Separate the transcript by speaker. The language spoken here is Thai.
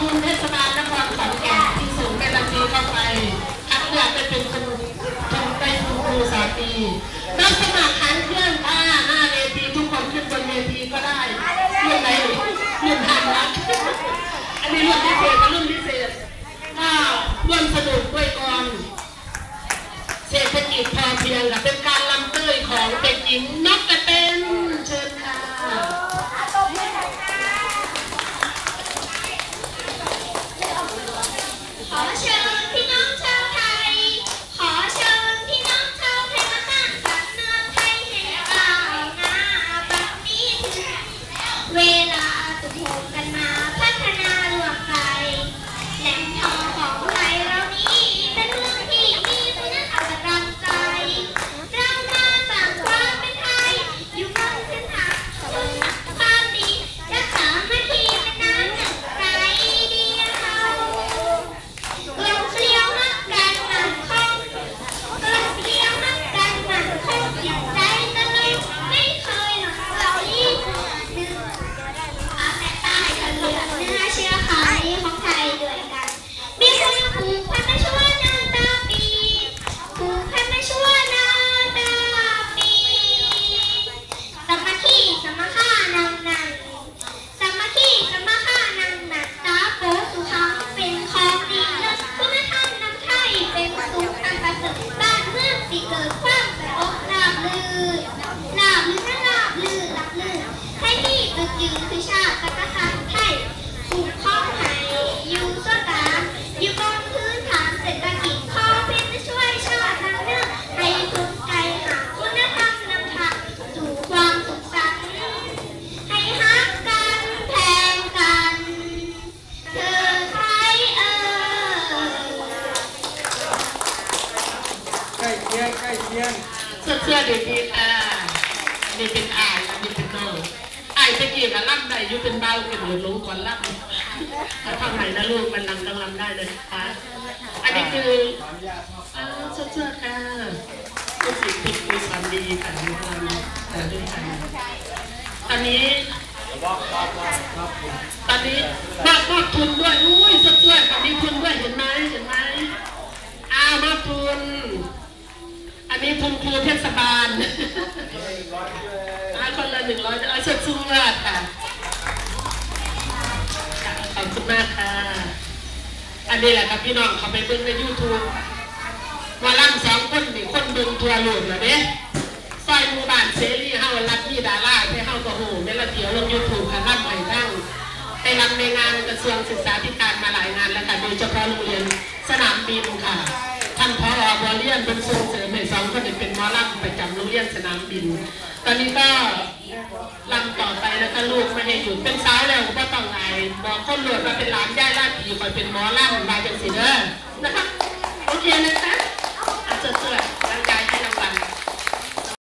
Speaker 1: คุณเทศบาลนครขอนแก่นที่สูงในบัญชี
Speaker 2: เข้าไปคัดเลือกไปเป็นครูถึงไปคุณครูสาตีนักสมัครคันเครื่องผ้าหน้าเวทีทุกคนขึ้นบนเวทีก็ได้เรื่องไหนเรื่องทางรักอันนี้เรื่องพิเศษกับเรื่องพิเศษก็ร่วมสนุกด้วยกอนเศรษฐกิจพอเพียงกับเป็นกา โหมกันมา เีย
Speaker 3: งเสื้
Speaker 1: อเสื้อดีๆค่ะอันนี้เป็นอายมีเป็นน้องอายตะกี้กับล่ำได้อยุเป็นเบาเป็นหรือลงก่อนล่ำถ้าทำไหนนะลูกมันลำต้องลำได้เลยนะคะอันนี้คืออ้าวเสื้อเสื้อค่ะผู้สิทธิ์คุยความดีค่ะมีความแต่ด้วยกันตอนนี้ตอนนี้มอบมอบทุนด้วย อุ้ยสวยๆตอนนี้ทุนด้วยเห็นไหมเห็นไหมอ้าวมอบทุน นนี้ทุนครูเทศบาลอ่าคนละหนึ่งร้อยเอาเชิดซุ้มมากค่ะค่ะขอบคุณมากค่ะ อันนี้แหละครับพี่น้องเขาไปเบิ่งในยูทูบมาล่ำสองคนนี่คนเบิ่งทัวร์โหลดเหรอเด้ซอยหมู่บ้านเสรีเฮารัดมีดาราให้เฮาก็โหแม่ละเดียวลงยูทูบค่ะรับไปทั้งไปรำในงานกระทรวงศึกษาธิการมาหลายงานแล้วค่ะโดยเฉพาะโรงเรียนสนามบินค่ะท่านพอบัวเลียนเป็นส่งเสริมให้สองคนนี้เป็นหมอลำประจำโรงเรียนสนามบิน ตอนนี้ก็ลำต่อไปแล้วก็ลูกไม่ให้หยุดเป็นสาวแล้วก็ต้องไงบอกคนหลวดมาเป็นหลานย่ายลาดผีคอยเป็นหมอลำมาจังสิเด้อนะคะโอเคนะคะ